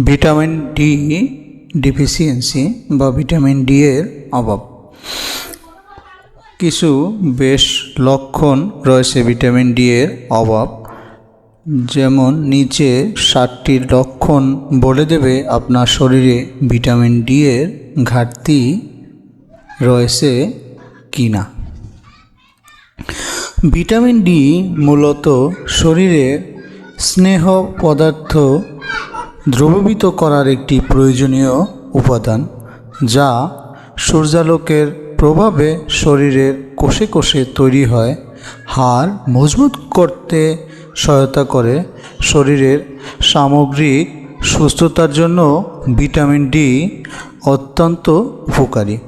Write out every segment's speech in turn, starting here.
Vitamin D deficiency বা vitamin D এর অভাব। কিছু বেশ লক্ষণ রয়েছে ভিটামিন ডি এর অভাব। যেমন নিচে ষাটটি লক্ষণ বলে দেবে আপনার শরীরে ভিটামিন ডি এর ঘাটতি রয়েছে কি না ভিটামিন ডি মূলত শরীরের স্নেহ পদার্থ দ্রবীভূত করার একটি প্রয়োজনীয় উপাদান, যা সূর্যালোকের প্রভাবে শরীরের কোষে কোষে তৈরি হয়। হাড় মজবুত করতে সহায়তা করে। শরীরের সামগ্রিক সুস্থতার জন্য ভিটামিন ডি অত্যন্ত উপকারী।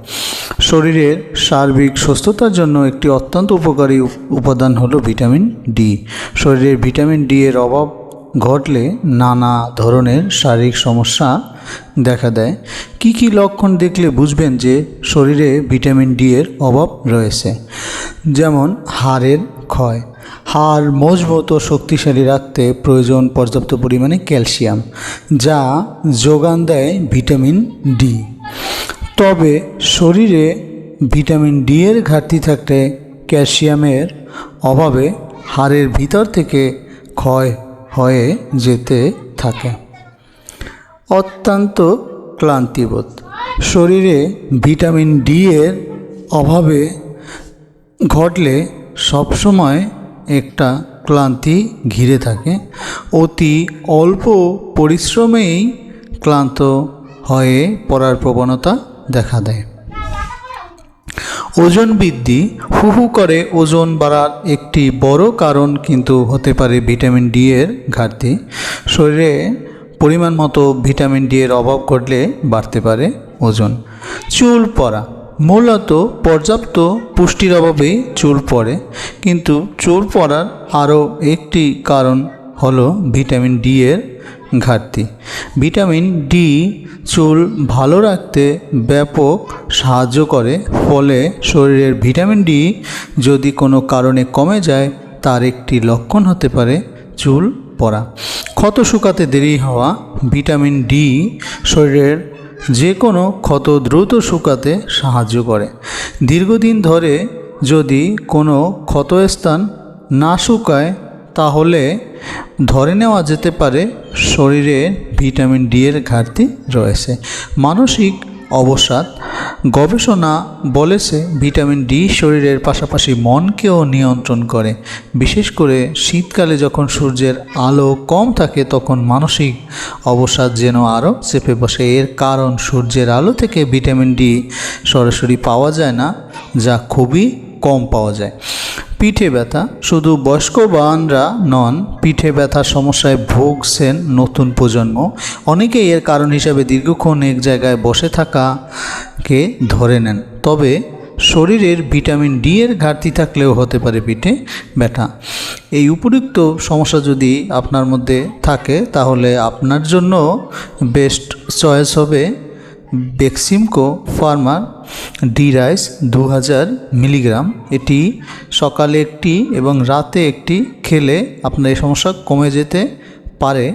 শরীরের সার্বিক সুস্থতার জন্য একটি অত্যন্ত উপকারী উপাদান হলো ভিটামিন ডি। শরীরের ভিটামিন ডি এর অভাব ঘটলে নানা ধরনের শারীরিক সমস্যা দেখা দেয়। কি কি লক্ষণ দেখলে বুঝবেন যে শরীরে ভিটামিন ডি এর অভাব রয়েছে? যেমন হাড়ের ক্ষয়, হাড় মজবুত ও শক্তিশালী রাখতে প্রয়োজন পর্যাপ্ত পরিমাণে ক্যালসিয়াম, যা যোগান দেয় ভিটামিন ডি। তবে শরীরে ভিটামিন ডি এর ঘাটতি থাকলে ক্যালসিয়ামের অভাবে হাড়ের ভিতর থেকে ক্ষয় হয়ে যেতে থাকে। অত্যন্ত ক্লান্তিবোধ। শরীরে ভিটামিন ডি এর অভাবে ঘটলে সবসময় একটা ক্লান্তি ঘিরে থাকে। অতি অল্প পরিশ্রমেই ক্লান্ত হয়ে পড়ার প্রবণতা দেখা দেয়। ওজন বৃদ্ধি হু হু করে ওজন বাড়ার একটি বড় কারণ কিন্তু হতে পারে ভিটামিন ডি এর ঘাটতি। শরীরে পরিমাণ মতো ভিটামিন ডি এর অভাব ঘটলে বাড়তে পারে ওজন। চুল পড়া, মূলত পর্যাপ্ত পুষ্টির অভাবে চুল পড়ে, কিন্তু চুল পড়ার আরও একটি কারণ হলো ভিটামিন ডি এর ঘাটতি। ভিটামিন ডি চুল ভালো রাখতে ব্যাপক সাহায্য করে, ফলে শরীরের ভিটামিন ডি যদি কোনো কারণে কমে যায়, তার একটি লক্ষণ হতে পারে চুল পড়া। ক্ষত শুকাতে দেরি হওয়া ভিটামিন ডি শরীরের যে কোনো ক্ষত দ্রুত শুকাতে সাহায্য করে। দীর্ঘদিন ধরে যদি কোনো ক্ষতস্থান না শুকায় তাহলে ধরে নেওয়া যেতে পারে শরীরে ভিটামিন ডি এর ঘাটতি রয়েছে। মানসিক অবসাদ, গবেষণা বলেছে ভিটামিন ডি শরীরের পাশাপাশি মনকেও নিয়ন্ত্রণ করে। বিশেষ করে শীতকালে যখন সূর্যের আলো কম থাকে, তখন মানসিক অবসাদ যেন আরও চেপে বসে। এর কারণ সূর্যের আলো থেকে ভিটামিন ডি সরাসরি পাওয়া যায় না, যা খুবই কম পাওয়া যায়। পিঠে ব্যথা, শুধু বয়স্ক বানরা নন, পিঠে ব্যথার সমস্যায় ভুগছেন নতুন প্রজন্ম। অনেকেই এর কারণ হিসাবে দীর্ঘক্ষণ এক জায়গায় বসে থাকাকে ধরে নেন। তবে শরীরের ভিটামিন ডি এর ঘাটতি থাকলেও হতে পারে পিঠে ব্যথা। এই উপযুক্ত সমস্যা যদি আপনার মধ্যে থাকে, তাহলে আপনার জন্য বেস্ট চয়েস হবে বেক্সিমকো ফার্মার ডি রাইস দু হাজার মিলিগ্রাম। এটি সকালে একটি এবং রাতে একটি খেলে আপনার এই সমস্যা কমে যেতে পারে।